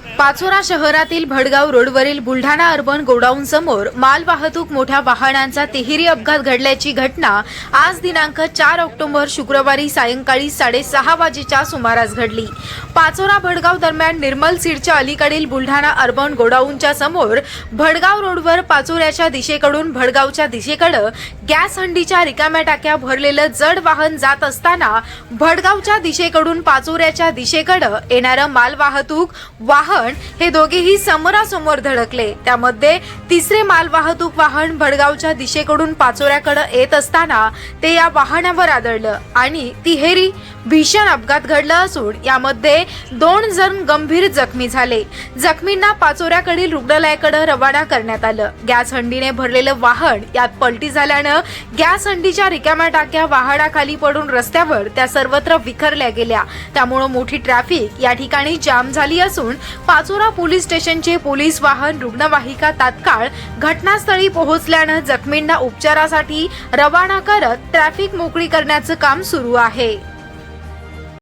पाचोरा शहरातील भडगाव रोडवरील Buldhana urban godown समोर मालवाहतूक मोठ्या वाहनांचा तिहेरी अपघात घडल्याची घटना आज दिनांक चार ऑक्टोबर शुक्रवारी सायंकाळी साडेसहा वाजेच्या सुमारास घडली. पाचोरा भडगाव दरम्यान निर्मल सीडच्या अलीकडील बुलढाणा अर्बन गोडाऊनच्या समोर भडगाव रोडवर पाचोऱ्याच्या दिशेकडून भडगावच्या दिशेकडं गॅस हंडीच्या रिकाम्या टाक्या भरलेलं जड वाहन जात असताना भडगावच्या दिशेकडून पाचोऱ्याच्या दिशेकडं येणारं मालवाहतूक वाहन वाहन हे दोघेही समोरासमोर धडकले. त्यामध्ये तिसरे मालवाहतूक वाहन भडगावच्या दिशेकडून पाचोऱ्याकडे येत असताना ते या वाहनावर आदळलं आणि तिहेरी भीषण अपघात घडला असून यामध्ये दोन जण गंभीर जखमी झाले. जखमींना पाचोऱ्याकडील रुग्णालयाकडे रवाना करण्यात आलं. गॅस हंडीने भरलेलं वाहन यात पलटी झाल्यानं गॅस हंडीच्या रिकाम्या टाक्या वाहनाखाली पडून रस्त्यावर त्या सर्वत्र विखरल्या गेल्या. त्यामुळे मोठी ट्रॅफिक या ठिकाणी जाम झाली असून पाचोरा पोलीस स्टेशनचे पोलीस वाहन रुग्णवाहिका तात्काळ घटनास्थळी पोहोचल्यानं जखमींना उपचारासाठी रवाना करत ट्रॅफिक मोकळी करण्याचं काम सुरू आहे.